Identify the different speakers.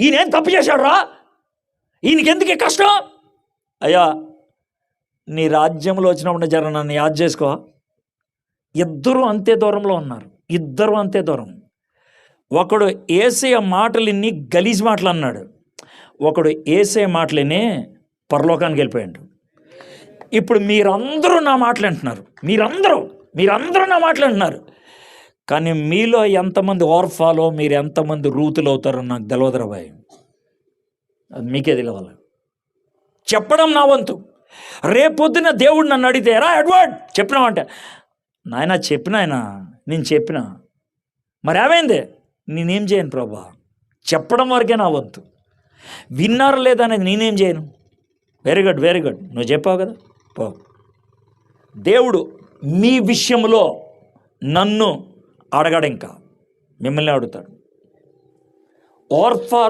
Speaker 1: ఈయన ఏం తప్పు చేశాడు రా ఈయనకెందుకే కష్టం? అయ్యా నీ రాజ్యంలో వచ్చినప్పుడు జర నన్ను యాద్ చేసుకో. ఇద్దరు అంతే దూరంలో ఉన్నారు. ఇద్దరు అంతే దూరం. ఒకడు ఏసయ మాటలిని గలీజ్ మాటలు అన్నాడు. ఒకడు ఏసే మాటలిని పరలోకానికి వెళ్ళిపోయాడు. ఇప్పుడు మీరందరూ నా మాటలు అంటున్నారు మీరందరూ మీరందరూ నా మాటలు అంటున్నారు కానీ మీలో ఎంతమంది ఓర్ఫాలో మీరు ఎంతమంది రూతులు అవుతారో నాకు తెలియదురా భయ్ అది మీకే తెలియాలి చెప్పడం నా వంతు. రేపొద్దున దేవుడు నన్ను అడిగితే రా ఎడ్వర్డ్ చెప్పినావంటే నాయన చెప్పిన ఆయన? నేను చెప్పిన. మరి ఏమైంది? నేనేం చేయను ప్రభా. చెప్పడం వరకే నా వంతు. విన్నారు లేదా అనేది నేనేం చేయను. వెరీ గుడ్ వెరీ గుడ్ నువ్వు చెప్పావు కదా. పో. దేవుడు మీ విషయంలో నన్ను అడగాడు ఇంకా. మిమ్మల్ని అడుగుతాడు ఓర్ఫా